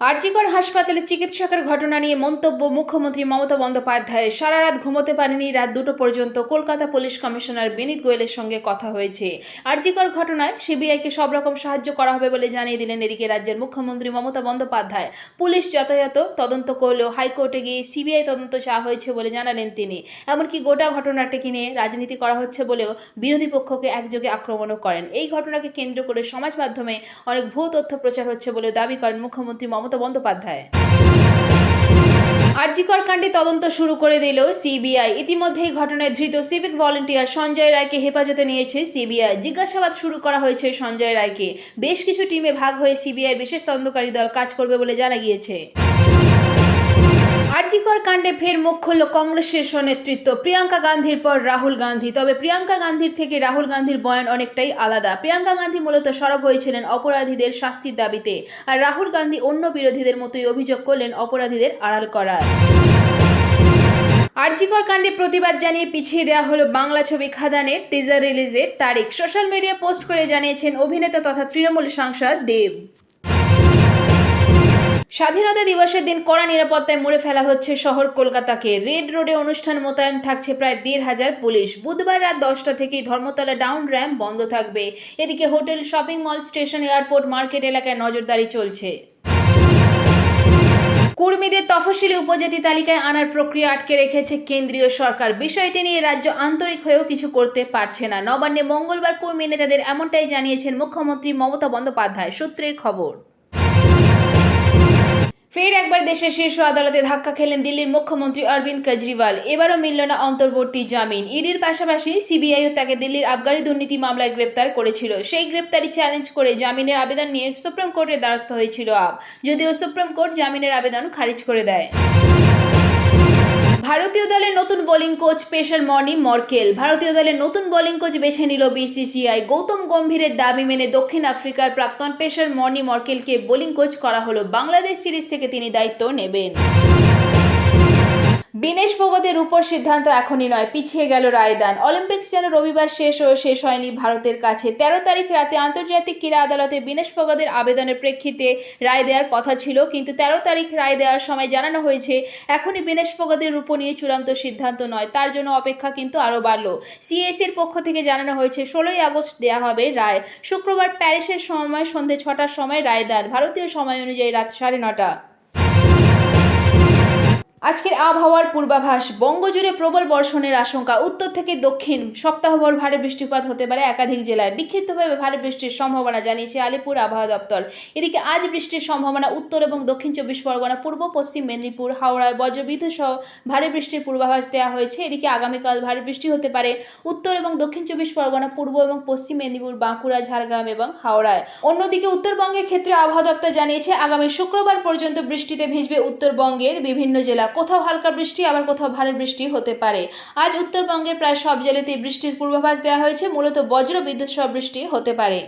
আরজিকর হাসপাতালে চিকিৎসকের ঘটনা নিয়ে মন্তব্য মুখ্যমন্ত্রী মমতা বন্দ্যোপাধ্যায়ের। সারা রাত ঘুমোতে পারেনি, রাত দুটো পর্যন্ত কলকাতা পুলিশ কমিশনার বিনীত গোয়েলের সঙ্গে কথা হয়েছে। আরজিকর ঘটনায় সিবিআইকে সব রকম সাহায্য করা হবে বলে জানিয়ে দিলেন এদিকে রাজ্যের মুখ্যমন্ত্রী মমতা বন্দ্যোপাধ্যায়। পুলিশ যথাযথ তদন্ত করলেও হাইকোর্টে গিয়ে সিবিআই তদন্ত চাওয়া হয়েছে বলে জানালেন তিনি। এমনকি গোটা ঘটনাটিকে নিয়ে রাজনীতি করা হচ্ছে বলেও বিরোধী পক্ষকে একযোগে আক্রমণও করেন। এই ঘটনাকে কেন্দ্র করে সমাজ মাধ্যমে অনেক ভুয়ো তথ্য প্রচার হচ্ছে বলে দাবি করেন মুখ্যমন্ত্রী মমতা বন্দ্যোপাধ্যায় আরজিকর কাণ্ডে তদন্ত শুরু করে দিল সিবিআই। ইতিমধ্যেই ঘটনায় ধৃত সিভিক ভলেন্টিয়ার সঞ্জয় রায়কে হেফাজতে নিয়েছে সিবিআই। জিজ্ঞাসাবাদ শুরু করা হয়েছে সঞ্জয় রায়কে। বেশ কিছু টিমে ভাগ হয়ে সিবিআই বিশেষ তদন্তকারী দল কাজ করবে বলে জানা গিয়েছে। আরজিকর কাণ্ডে ফের মুখ খুলল কংগ্রেস শীর্ষ নেতৃত্ব প্রিয়াঙ্কা গান্ধীর পর রাহুল গান্ধী। তবে প্রিয়াঙ্কা গান্ধীর থেকে রাহুল গান্ধীর বয়ান অনেকটাই আলাদা। প্রিয়াঙ্কা গান্ধী মূলত সরব হয়েছিলেন অপরাধীদের শাস্তির দাবিতে আর রাহুল গান্ধী অন্য বিরোধীদের মতোই অভিযোগ করলেন অপরাধীদের আড়াল করার। আরজিকর কাণ্ডে প্রতিবাদ জানিয়ে পিছিয়ে দেওয়া হলো বাংলা ছবি খাদানের টিজার রিলিজের তারিখ। সোশ্যাল মিডিয়া পোস্ট করে জানিয়েছেন অভিনেতা তথা তৃণমূল সাংসদ দেব। স্বাধীনতা দিবসের দিন কড়া নিরাপত্তায় মুড়ে ফেলা হচ্ছে শহর কলকাতাকে। রেড রোডে অনুষ্ঠান মোতায়েন থাকছে প্রায় দেড় হাজার পুলিশ। বুধবার রাত দশটা থেকেই ধর্মতলা ডাউন র্যাম্প বন্ধ থাকবে। এদিকে hotel, shopping mall, station, airport, market এলাকায় নজরদারি চলছে। কর্মীদের তফসিলি উপজাতি তালিকায় আনার প্রক্রিয়া আটকে রেখেছে কেন্দ্রীয় সরকার। বিষয়টি নিয়ে রাজ্য আন্তরিক হয়েও কিছু করতে পারছে না। নবান্নে মঙ্গলবার কর্মী নেতাদের এমনটাই জানিয়েছেন মুখ্যমন্ত্রী মমতা বন্দ্যোপাধ্যায়। সূত্রের খবর। ফের একবার দেশের শীর্ষ আদালতে ধাক্কা খেলেন দিল্লির মুখ্যমন্ত্রী অরবিন্দ কেজরিওয়াল। এবারও মিলল না অন্তর্বর্তী জামিন। ইডির পাশাপাশি সিবিআইও তাকে দিল্লির আবগারি দুর্নীতি মামলায় গ্রেপ্তার করেছিল। সেই গ্রেপ্তারি চ্যালেঞ্জ করে জামিনের আবেদন নিয়ে সুপ্রিম কোর্টের দ্বারস্থ হয়েছিল আপ। যদিও সুপ্রিম কোর্ট জামিনের আবেদন খারিজ করে দেয়। ভারতীয় দলের নতুন বোলিং কোচ পেশার মর্নি মর্কেল। ভারতীয় দলের নতুন বোলিং কোচ বেছে নিল বিসিসিআই গৌতম গম্ভীরের দাবি মেনে দক্ষিণ আফ্রিকার প্রাক্তন পেশার মর্নি মর্কেলকে বোলিং কোচ করা হলো। বাংলাদেশ সিরিজ থেকে তিনি দায়িত্ব নেবেন। বিনেশ ফোগতের উপর সিদ্ধান্ত এখনই নয়, পিছিয়ে গেল রায়দান। অলিম্পিক্স যেন রবিবার শেষ ও শেষ হয়নি ভারতের কাছে। তেরো তারিখ রাতে আন্তর্জাতিক ক্রীড়া আদালতে বিনেশ ফোগতের আবেদনের প্রেক্ষিতে রায় দেওয়ার কথা ছিল, কিন্তু তেরো তারিখ রায় দেওয়ার সময় জানানো হয়েছে, এখনই বিনেশ ফোগতের রূপ নিয়ে চূড়ান্ত সিদ্ধান্ত নয়। তার জন্য অপেক্ষা কিন্তু আরও বাড়লো। সিএসির পক্ষ থেকে জানানো হয়েছে, ষোলোই আগস্ট দেওয়া হবে রায়। শুক্রবার প্যারিসের সময় সন্ধে ছটার সময় রায় দেন ভারতীয় সময় অনুযায়ী রাত সাড়ে নটা। আজকের আবহাওয়ার পূর্বাভাস, বঙ্গজুড়ে প্রবল বর্ষণের আশঙ্কা। উত্তর থেকে দক্ষিণ, সপ্তাহভর ভারী বৃষ্টিপাত হতে পারে একাধিক জেলায়। বিক্ষিপ্তভাবে ভারী বৃষ্টির সম্ভাবনা জানিয়েছে আলিপুর আবহাওয়া দপ্তর। এদিকে আজ বৃষ্টির সম্ভাবনা উত্তর এবং দক্ষিণ চব্বিশ পরগনা, পূর্ব, পশ্চিম মেদিনীপুর হাওড়ায় বজ্রবিদ্যুৎ সহ ভারী বৃষ্টির পূর্বাভাস দেওয়া হয়েছে। এদিকে আগামীকাল ভারী বৃষ্টি হতে পারে উত্তর এবং দক্ষিণ চব্বিশ পরগনা, পূর্ব এবং পশ্চিম মেদিনীপুর, বাঁকুড়া, ঝাড়গ্রাম এবং হাওড়ায়। অন্যদিকে উত্তরবঙ্গের ক্ষেত্রে আবহাওয়া দপ্তর জানিয়েছে, আগামী শুক্রবার পর্যন্ত বৃষ্টিতে ভিজবে উত্তরবঙ্গের বিভিন্ন জেলা। কোথাও হালকা বৃষ্টি, আবার কোথাও ভারী বৃষ্টি হতে পারে। আজ উত্তরবঙ্গের প্রায় সব জেলাতেই বৃষ্টির পূর্বাভাস দেওয়া হয়েছে। মূলত বজ্র বিদ্যুৎ সহ বৃষ্টি হতে পারে।